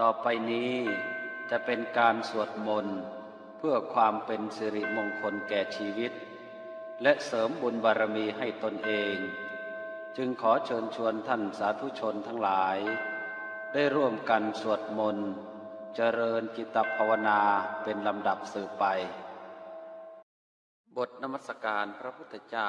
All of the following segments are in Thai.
ต่อไปนี้จะเป็นการสวดมนต์เพื่อความเป็นสิริมงคลแก่ชีวิต และเสริมบุญบารมีให้ตนเอง จึงขอเชิญชวนท่านสาธุชนทั้งหลาย ได้ร่วมกันสวดมนต์เจริญจิตภาวนาเป็นลำดับสืบไป บทนมัสการพระพุทธเจ้า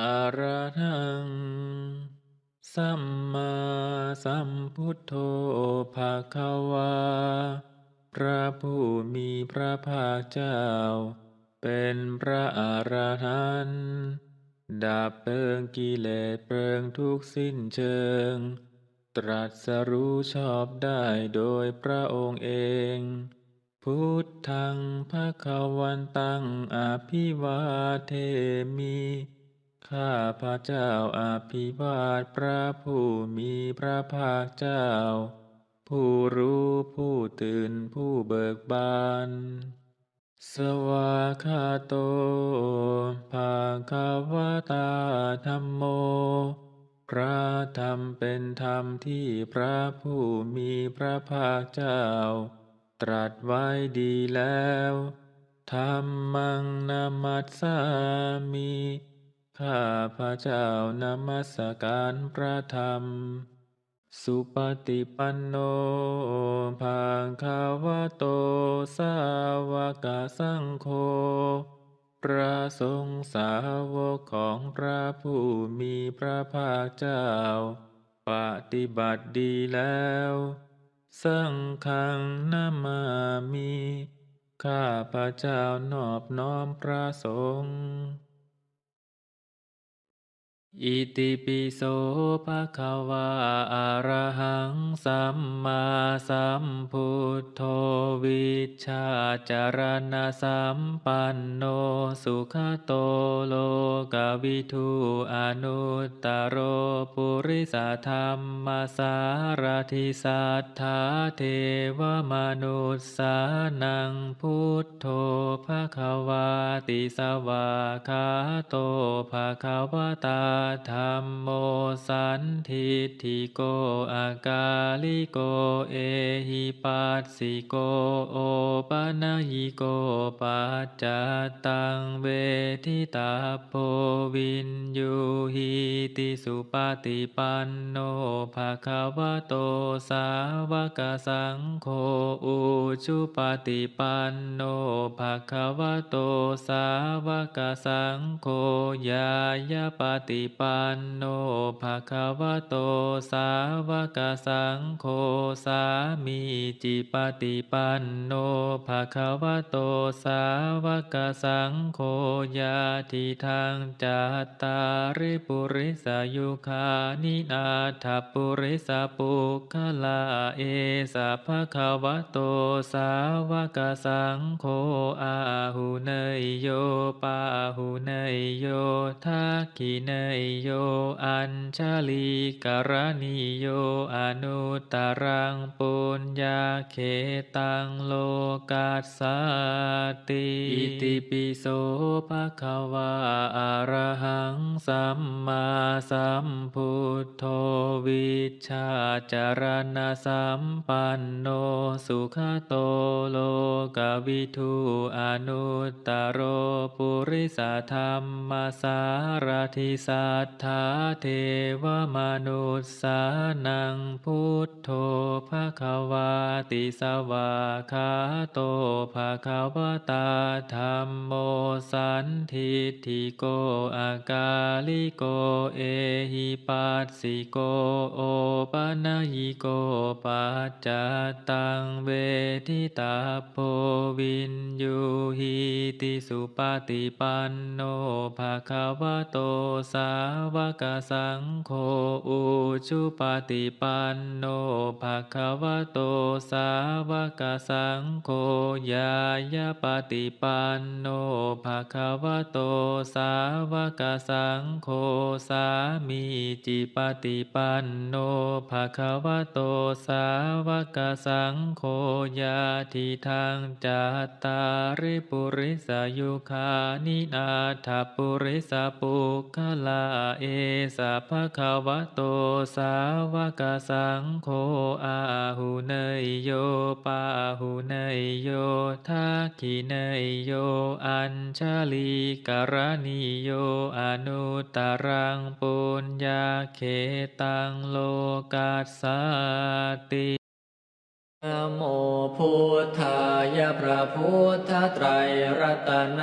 อะระหัง สัมมาสัมพุทโธภาควา พระผู้มีพระภาคเจ้า เป็นพระอรหันต์ดับเพลิงกิเลสเพลิงทุกสิ้นเชิง ตรัสรู้ชอบได้โดยพระองค์เอง พุทธังภะควันตังอภิวาเทมิ ข้าพระเจ้าอาภิวาทพระผู้มีพระภาคเจ้า ผู้รู้ผู้ตื่นผู้เบิกบาน สวากาโตภาคาวตาธรรมโม พระธรรมเป็นธรรมที่พระผู้มีพระภาคเจ้า ตรัสไว้ดีแล้ว ธรรมังนามัสสามิ ข้าพระเจ้านมัสการพระธรรม สุปฏิปันโนภาคาวะโต สาวกสังโฆพระสงฆ์สาวกของพระผู้มีพระภาคเจ้า ปฏิบัติดีแล้ว สังฆังนามามิ ข้าพระเจ้านอบน้อมพระสงฆ์ อิติปิโสภะคะวะอะระหังสัมมาสัมพุทโธวิชาจารณะสัมปันโนสุขโตโลกวิทูอนุตตโรปุ ริสธรรมมาสารทิสัทธาเทวมนุสสานังพุทโธภะคะวาติสวาคาโตภะคะวตาธรรมโมสันทิฏฐิโกอากาลิโกเอหิปัสสิโกโอปะนะหิโกปัจจตังเวทิตาโพวินยูหิติสุปฏิปปันโนภะคะวะโตสาวกสังโฆอุชุปฏิปันโนภะคะวะโตสาวกสังโฆยายาปฏิปันโนภะคะวะโตสาวกสังโฆสามีจิปฏิปันโนภะคะวะโตสาวกสังโฆยาทิทางจัตตาริปุริสายุคานินาถปุริสปุคลาเอสะภะคะวะโตสาวกสังโฆอาหุเนยโยปาหุเนยโยทักขิเนยโยอัญชลีกรณิโยอนุตตรังปุญญาเขตังโลกัสสติอิติปิโสภะคะวะอะระหังสัมมาสัมพุทโธวิชาจารณะสัมปันโนสุขโตโลกวิทูอนุตตโรปุริสธรรมสารทิสัทธาเทวมนุสสานังพุทโธภะคะวาติสวาคาโตภะคะวตาธรรมโมสันทิฏฐิโกอากาลิโกเอหิปัสสิโกโอปะนะหิโกปัจจตังเวทิตาโพวินยูหิติสุปฏิปันโนภะคะวะโตสาวกสังโฆอุชุปฏิปันโนภะคะวะโตสาวกสังโฆยายาปฏิปันโนภะคะวะโตสาวกสังโฆสามีจิปฏิปันโนภะคะวะโตสาวกสังโฆยาทิทางจัตตาริปุริสายุคานินาถปุริสปุคลาเอสะภะคะวะโตสาวกสังโฆอาหุเนยโยปาหุเนยโยทักขิเนยโยอัญชลีการณีโยอนุตตรังปุญญาเขตังโลกัสสติ นโมพุทธายะพระพุทธไตรรัตน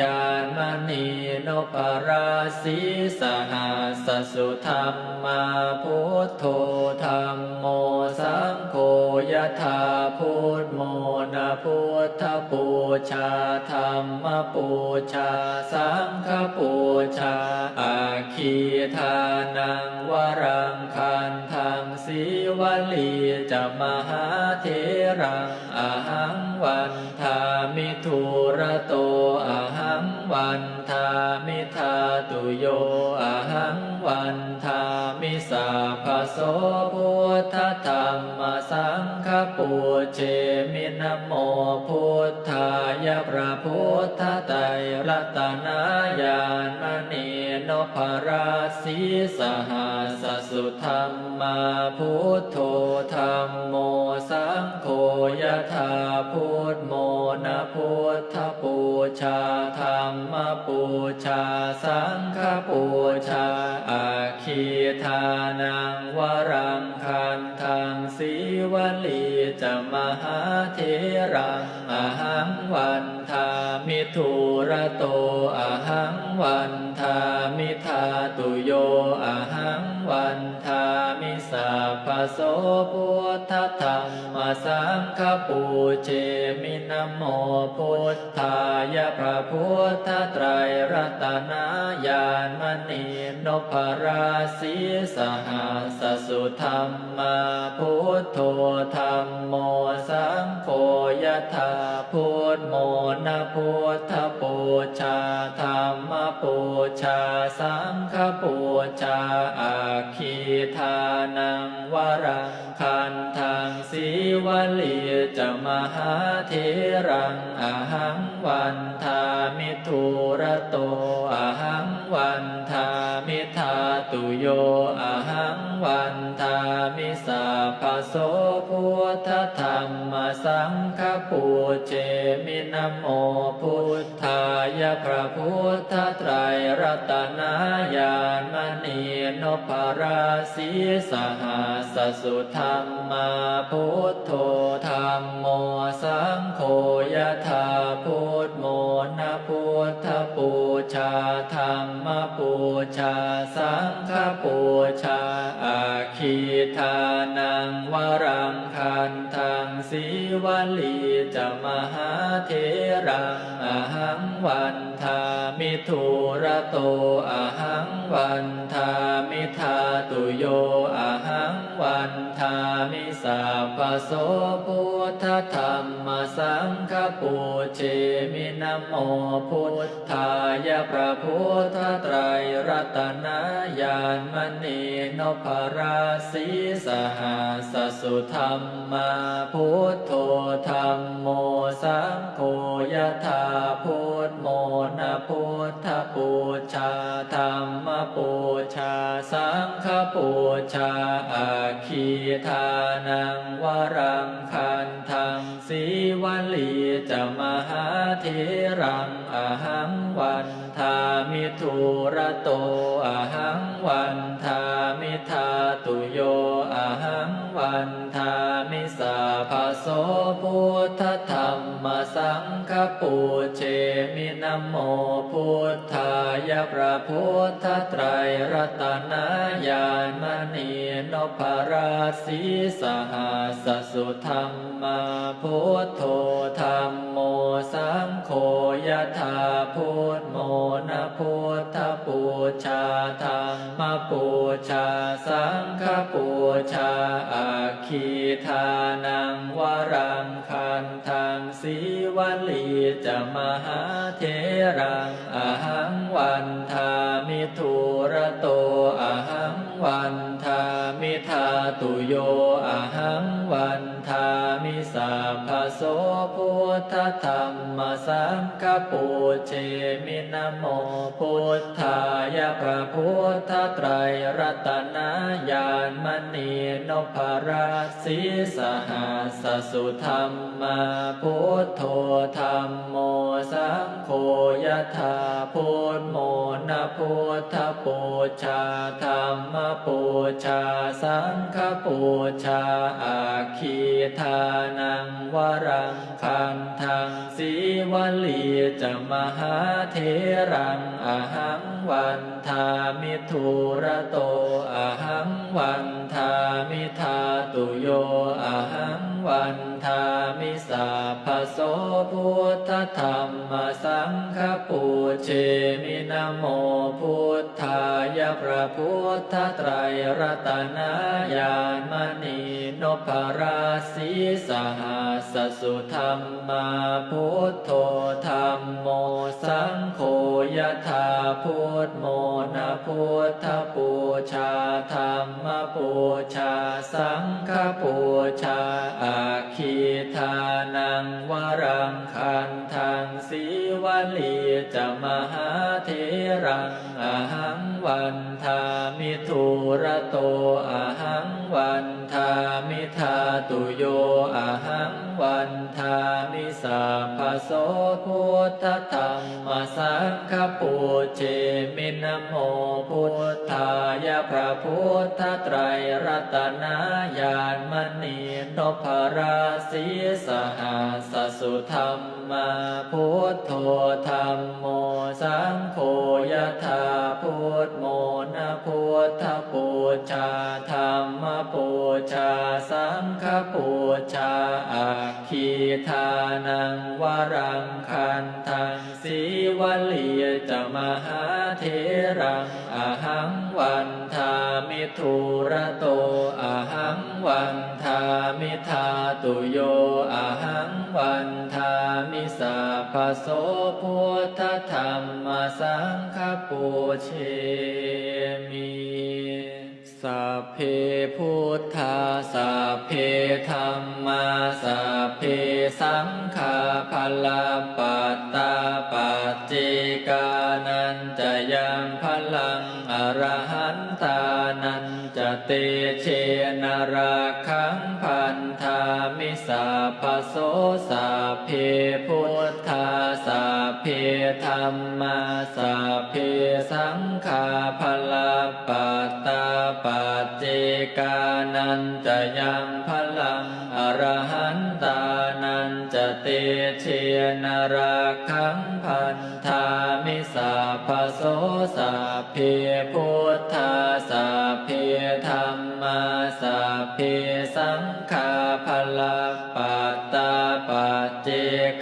ญาณมณีนปราสีสหัสสุธรรมาพุทโธธรรมโมสังโฆยะธาพุทโมนะพุทธปูชาธรรมปูชาสังฆปูชาอาคีทานังวรังคัน วลีจะมหาเทรังอาหังวันทามิทุระโตอาหังวันทามิทาตุโยอาหังวันทามิสาภโสพุทธธรรมสังฆปูเชมินโมพุทธายพระพุทธไตรรัตนายา พราสีสหัสสุธรรมาพุทโธธรรมโมสังโฆยะธาพุทโมนะพุทธปูชาธรรมปูชาสังฆปูชาอาคีทานังวรังคันทังสีวลีจะมหาเทรังอาหังวันทามิทุระโตอาหังวันทา โสพุทธธรรมสังฆปูเชมินโมพุทธายะพระพุทธไตรรัตนายานมณีนพราสีสหัสสุธรรมาพุทโธธรรมโมสังโฆยะธาพุ ตโมนาพุทธปูชาธรรมปูชาสังฆปูชาอาคีทานังวรังคันทังสีวลีจะมหาเทรังอหังวันทามิทุระโต สังฆปูเจมินโมพุทธายะพระพุทธไตรรัตนายานมณีนพราสีสหัสสุธรรมาพุทโธธรรมโมสังโฆยธาพุทโมนะพุทธปูชาธรรมปูชาสังฆปูชาอาคีทานังวรัง วลีจะมหาเทรังอหังวันทามิทุระโตอหังวันทามิทาตุโยอหังวันทามิสาปโสพุ ธรรมสังฆปูเชมินโมพุทธายะพระพุทธไตรรัตนายานมณีนพราสีสหัสสุธรรมาพุทโธธรรมโมสังโฆยะธาพุทโมนะพุทธปูชาธรรมปูชาสังฆปูชาอาคีทานังวรังคันทังสีวลีจะ มหาเทรังอหังวันทามิทุระโตอหังวันทามิทาตุโยอหังวันทามิสาภโสพุทธธรรมสังฆปูเชมินโมพุทธายพระพุทธไตรรัตนายานมณีนพราสีสหัสสุธรรมมาพุทโธธรรม สังโฆยะถาพุทโมนะพุทธปูชาธรรมปูชาสังฆปูชาอาคีทานังวรังคันทังสีวลีจะมหาเทรังอหังวันทามิทุระโตอหังวันทามิทาตุโยอหังวันทามิสัพพโส ทธรรมสังฆปูเชมินโมพุทธายะพระพุทธไตรรัตนญาณมณีนพราชสีสหัสสุธรรมาพุทโธธรรมโมสังโฆยะถาพุทโมนะพุทธปูชาธรรมปูชาสังฆปูชาอาคีทานังวรังคันทังสีวลีจะมหาเทรังอหังวันทามิทุระโตอหังวันามิทาตุโยอหังวันทามิสาพโสพุทธธรรมสังฆปูเชมินโมพุทธายพระพุทธไตรรัตนญาณมณีนพราศีสหัสสุธรรมาพุทโธธรรมโมสังโฆยะถาพุทโมนะพุทธปูชาธรรมปูชาสังฆปูชาอาคีทานังวรังคันทังสีวลีจะมหาเทรังอหังวันทามิทุระโตอหังวันทามิทาตุโยอหัง วันทามิสัพโสพุทธธรรมสังฆปูเชมินโมพุทธายะพระพุทธไตรรัตนญาณมณีนพราศีสหัสสุธรรมาพุทโธธรรมโมสังโฆยะถาพุทโมนะพุทธปูชาธรรมปูชาสังฆปูชาอาคีทานังวรังคันทังสีวลีจะมหาเทรังอหังวันทามิทุระโตอหังวันทามิทาตุโยอหังวันทามิสัพโสพุทธธรรมสังฆปูเช เพพุทธาสัพเพธรรมาสัพเพสังฆาพลาปัตตาปัจเจกานันจะยังพลังอรหันตานันจะเตเชนราคังพันธามิสัพพโสสัพเพพุทธาสัพเพธรรมาสัพเพสังฆาพลาปัตตาปัจ เจกานันจะยังพลังอรหันตานันจะเตเชนราคังพันธามิสัพโสสัพเพพุทธาสัพเพธรรมาสัพเพสังฆาพลาปัตตาปัจเจ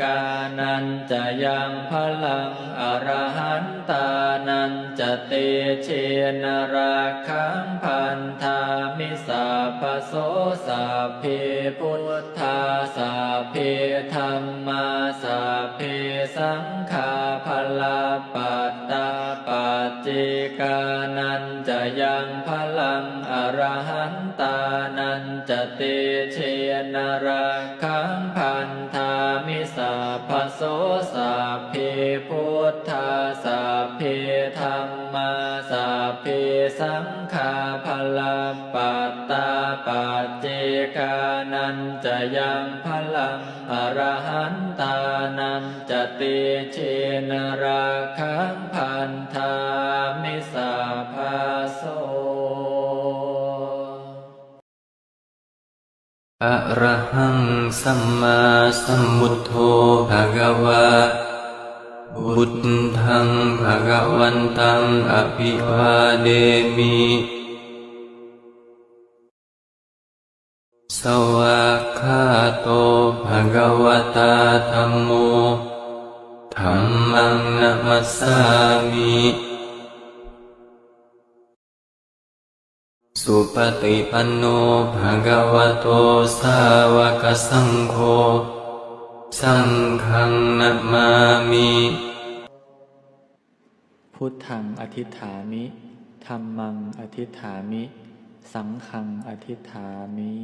กานันจะยังพลังอรหันต เตเชนราคังพันธามิสัพโสสัพเพพุทธาสัพเพธรรมาสัพเพสังฆาพลาปัตตาปัจเจกานันจะยังพลังอรหันตานันจะเตเชนราคั นันจะยังพลังอรหันตานันจะเตเชนราคังพันธามิสัพพโสอะระหังสัมมาสัมพุทโธภะคะวะพุทธังภะคะวันตังอภิวาเดมิ สวาคาโตภะคะวตาธรรมโมธรรมังนัมัสสามิ สุปฏิปันโนภะคะวโตสาวกสังโฆ สังฆังนัมามิ พุทธังอธิฐามิธรรมังอธิฐามิ สังฆังอธิฐามิ